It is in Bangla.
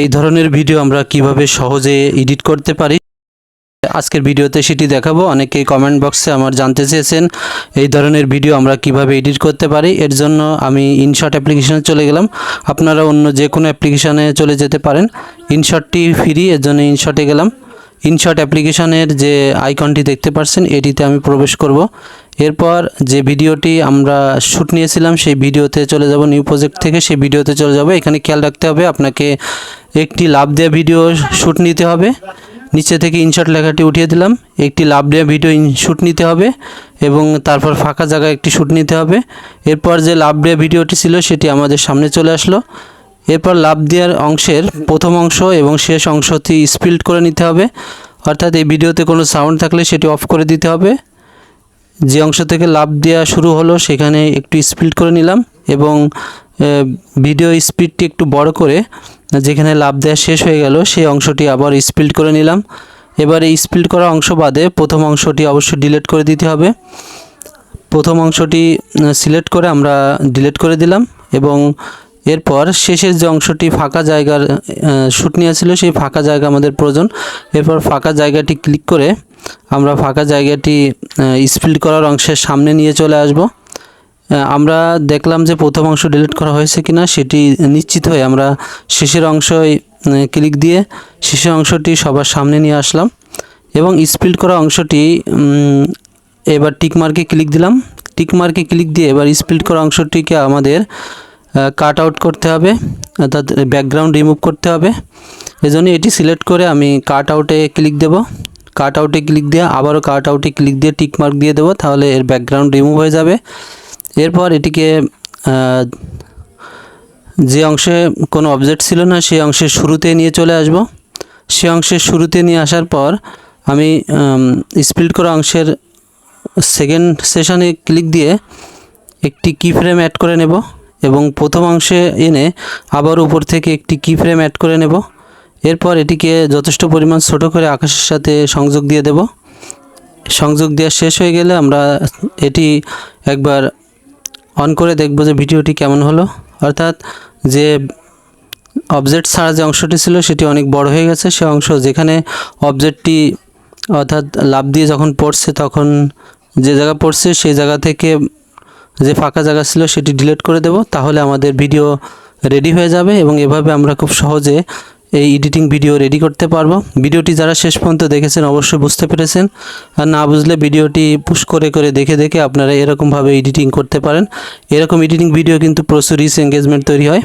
এই ধরনের ভিডিও আমরা কীভাবে সহজে এডিট করতে পারি? আজকের ভিডিওতে সেটি দেখাবো। অনেকেই কমেন্ট বক্সে আমার জানতে চেয়েছেন, এই ধরনের ভিডিও আমরা কীভাবে এডিট করতে পারি? এর জন্য আমি ইনশট অ্যাপ্লিকেশানে চলে গেলাম। আপনারা অন্য যে কোনো অ্যাপ্লিকেশানে চলে যেতে পারেন। ইনশটটি ফ্রি এর জন্য ইনশটে গেলাম। ইনশট অ্যাপ্লিকেশনের যে আইকনটি দেখতে পাচ্ছেন এটিতে আমি প্রবেশ করব। এরপর যে ভিডিওটি আমরা শ্যুট নিয়েছিলাম, সেই ভিডিওতে চলে যাব নিউ প্রজেক্ট থেকে। সেই ভিডিওতে চলে যাব। এখানে খেয়াল রাখতে হবে, আপনাকে একটি লাভ দেওয়া ভিডিও শ্যুট নিতে হবে। নিচে থেকে ইনশট লেখাটি উঠিয়ে দিলাম। একটি লাভ দেওয়া ভিডিও শ্যুট নিতে হবে এবং তারপর ফাঁকা জায়গায় একটি শ্যুট নিতে হবে। এরপর যে লাভ দেওয়া ভিডিওটি ছিল, সেটি আমাদের সামনে চলে আসলো। এরপর লাভ দেওয়ার অংশের প্রথম অংশ এবং শেষ অংশটি স্পিল্ড করে নিতে হবে। অর্থাৎ এই ভিডিওতে কোনো সাউন্ড থাকলে সেটি অফ করে দিতে হবে। যে অংশ থেকে লাভ দেওয়া শুরু হলো সেখানে একটু স্পিড করে নিলাম এবং ভিডিও স্পিডটি একটু বড় করে যেখানে লাভ দেওয়া শেষ হয়ে গেল সেই অংশটি আবার স্পিড করে নিলাম। এবার এই স্পিড করা অংশ বাদে প্রথম অংশটি অবশ্যই ডিলিট করে দিতে হবে। প্রথম অংশটি সিলেক্ট করে আমরা ডিলিট করে দিলাম এবং এরপর শেষের যে অংশটি ফাঁকা জায়গার শ্যুট নিয়েছিল সেই ফাঁকা জায়গা আমাদের প্রয়োজন। এরপর ফাঁকা জায়গাটি ক্লিক করে আমরা ফাঁকা জায়গাটি স্পিড করার অংশের সামনে নিয়ে চলে আসব। আমরা দেখলাম যে প্রথম অংশ ডিলিট করা হয়েছে কিনা সেটি নিশ্চিত হয়ে আমরা শেষের অংশই ক্লিক দিয়ে শেষের অংশটি সবার সামনে নিয়ে আসলাম এবং স্পিড করা অংশটি এবার টিকমার্কে ক্লিক দিলাম। টিকমার্কে ক্লিক দিয়ে এবার স্পিড করা অংশটিকে আমাদের কাট আউট করতে হবে, অর্থাৎ ব্যাকগ্রাউন্ড রিমুভ করতে হবে। এজন্য এটি সিলেক্ট করে আমি কাট আউটে ক্লিক দেব। কাট আউটে ক্লিক দিয়ে আবারও কাট আউটে ক্লিক দিয়ে টিক মার্ক দিয়ে দেবো, তাহলে এর ব্যাকগ্রাউন্ড রিমুভ হয়ে যাবে। এরপর এটিকে যে অংশে কোনো অবজেক্ট ছিল না, সেই অংশের শুরুতে নিয়ে চলে আসব। সে অংশের শুরুতে নিয়ে আসার পর আমি স্পিড করা অংশের সেকেন্ড সেশনে ক্লিক দিয়ে একটি কি ফ্রেম অ্যাড করে নেব। এবং প্রথম অংশে এনে আবার উপর থেকে একটি কি ফ্রেম অ্যাড করে নেব। এরপর এটিকে যথেষ্ট পরিমাণ ছোট করে আকাশের সাথে সংযোগ দিয়ে দেব। সংযোগ দেওয়া শেষ হয়ে গেলে আমরা এটি একবার অন করে দেখব যে ভিডিওটি কেমন হলো। অর্থাৎ যে অবজেক্ট ছাড়া যে অংশটি ছিল সেটি অনেক বড় হয়ে গেছে। সে অংশ যেখানে অবজেক্টটি অর্থাৎ লাভ দিয়ে যখন পড়ছে তখন যে জায়গা পড়ছে সেই জায়গা থেকে যে ফাঁকা জায়গা ছিল সেটি ডিলিট করে দেব, তাহলে আমাদের ভিডিও রেডি হয়ে যাবে এবং এভাবে আমরা খুব সহজে এই এডিটিং ভিডিও রেডি করতে পারব। ভিডিওটি যারা শেষ পর্যন্ত দেখেছেন অবশ্যই বুঝতে পেরেছেন। আর না বুঝলে ভিডিওটি পুশ করে করে দেখে দেখে আপনারা এরকমভাবে এডিটিং করতে পারেন। এরকম এডিটিং ভিডিও কিন্তু প্রচুর রিচ এঙ্গেজমেন্ট তৈরি হয়।